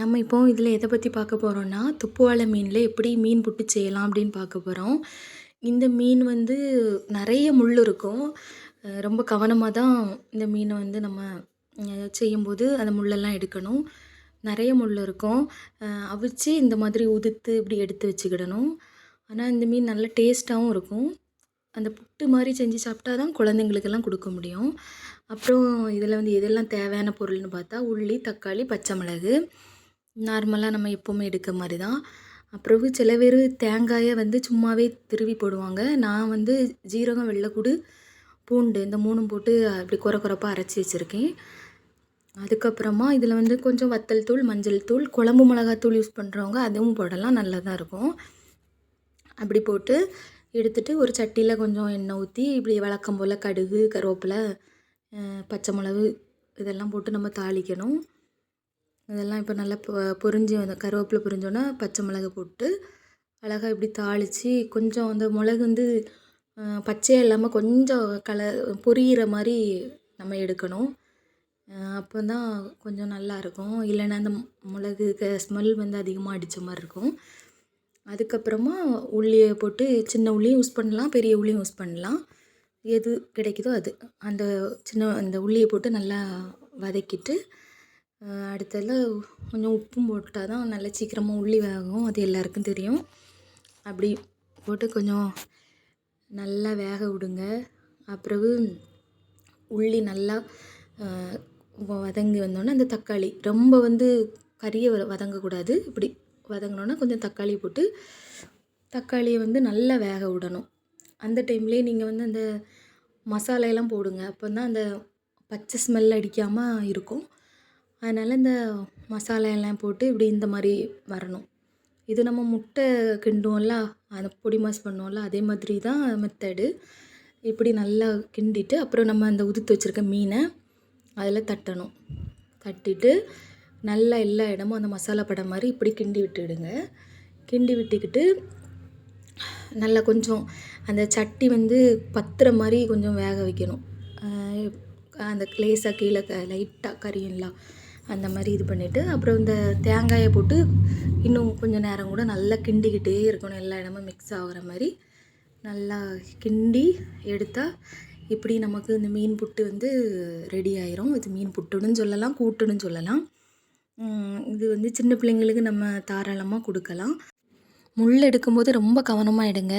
நம்ம இப்போ இதில் எதை பற்றி பார்க்க போகிறோன்னா துப்புவாழை மீனில் எப்படி மீன் புட்டு செய்யலாம் அப்படின்னு பார்க்க போகிறோம் இந்த மீன் வந்து நிறைய முள் இருக்கும். ரொம்ப கவனமாக தான் இந்த மீனை வந்து நம்ம செய்யும்போது அந்த முள்ளெல்லாம் எடுக்கணும். நிறைய முள் இருக்கும். அவிச்சு இந்த மாதிரி உதுத்து இப்படி எடுத்து வச்சுக்கிடணும். ஆனால் இந்த மீன் நல்ல டேஸ்ட்டாகவும் இருக்கும். அந்த புட்டு மாதிரி செஞ்சு சாப்பிட்டா தான் குழந்தைங்களுக்கெல்லாம் கொடுக்க முடியும். அப்புறம் இதில் வந்து எதெல்லாம் தேவையான பொருள்னு பார்த்தா உள்ளி தக்காளி பச்சை மிளகு. நார்மலாக நம்ம எப்போவுமே எடுக்க மாதிரி தான் அப்புறம் சில பேர் தேங்காயை வந்து சும்மாவே திருவி போடுவாங்க. நான் வந்து ஜீரகம் வெள்ளைக்கூடு பூண்டு இந்த மூணும் போட்டு அப்படி குறை குறைப்பாக அரைச்சி வச்சுருக்கேன். அதுக்கப்புறமா இதில் வந்து கொஞ்சம் வத்தல் தூள் மஞ்சள் தூள் குழம்பு மிளகாத்தூள் யூஸ் பண்ணுறவங்க அதுவும் போடலாம். நல்லா தான் இருக்கும். அப்படி போட்டு எடுத்துட்டு ஒரு சட்டியில் கொஞ்சம் எண்ணெய் ஊற்றி இப்படி வழக்கம் போல் கடுகு கருவேப்பிலை பச்சை மிளகு இதெல்லாம் போட்டு நம்ம தாளிக்கணும். அதெல்லாம் இப்போ நல்லா பொரிஞ்சு வந்து கருவேப்பிலை பொரிஞ்சோன்னே பச்சை மிளகு போட்டு அழகாக இப்படி தாளித்து கொஞ்சம் அந்த மிளகு வந்து பச்சையாக இல்லாமல் கொஞ்சம் கல பொரியிற மாதிரி நம்ம எடுக்கணும். அப்போ தான் கொஞ்சம் நல்லா இருக்கும். இல்லைன்னா அந்த மிளகு ஸ்மெல் வந்து அதிகமாக அடித்த மாதிரி இருக்கும். அதுக்கப்புறமா உள்ளியை போட்டு சின்ன உள்ளியும் யூஸ் பண்ணலாம் பெரிய உள்ளியும் யூஸ் பண்ணலாம். எது கிடைக்குதோ அது. அந்த சின்ன அந்த உள்ளியை போட்டு நல்லா வதக்கிட்டு அடுத்ததில் கொஞ்சம் உப்பும் போட்டால் தான் நல்லா சீக்கிரமாக உள்ளி வேகும். அது எல்லாருக்கும் தெரியும். அப்படி போட்டு கொஞ்சம் நல்லா வேக விடுங்க. அப்புறவு உள்ளி நல்லா வ- வதங்கி வந்தோடனே அந்த தக்காளி. ரொம்ப வந்து கறியை வதங்கக்கூடாது. இப்படி வதங்கினோன்னா கொஞ்சம் தக்காளி போட்டு தக்காளியை வந்து நல்லா வேக விடணும். அந்த டைம்லேயே நீங்கள் வந்து அந்த மசாலையெல்லாம் போடுங்க. அப்போ தான் அந்த பச்சை ஸ்மெல் அடிக்காமல் இருக்கும். அதனால் இந்த மசாலா எல்லாம் போட்டு இப்படி இந்த மாதிரி வரணும். இது நம்ம முட்டை கிண்டுவோம்ல அந்த பொடி மாஸ் பண்ணுவோம்ல அதே மாதிரி தான் மெத்தடு இப்படி நல்லா கிண்டிட்டு அப்புறம் நம்ம அந்த உதுத்து வச்சுருக்க மீனை அதில் தட்டணும். தட்டிட்டு நல்லா எல்லா இடமும் அந்த மசாலா படம் மாதிரி இப்படி கிண்டி விட்டுடுங்க. கிண்டி விட்டுக்கிட்டு நல்லா கொஞ்சம் அந்த சட்டி வந்து பத்துற மாதிரி கொஞ்சம் வேக வைக்கணும். அந்த லேசாக கீழே க லைட்டாக கறியும்லாம் அந்த மாதிரி இது பண்ணிவிட்டு அப்புறம் இந்த தேங்காயை போட்டு இன்னும் கொஞ்சம் நேரம் கூட நல்லா கிண்டிக்கிட்டே இருக்கணும். எல்லா இடமும் மிக்ஸ் ஆகிற மாதிரி நல்லா கிண்டி எடுத்தால் இப்படி நமக்கு இந்த மீன் புட்டு வந்து ரெடி ஆயிரும். இது மீன் புட்டுன்னு சொல்லலாம் கூட்டுன்னு சொல்லலாம். இது வந்து சின்ன பிள்ளைங்களுக்கு நம்ம தாராளமாக கொடுக்கலாம். முள் எடுக்கும்போது ரொம்ப கவனமாக எடுங்க.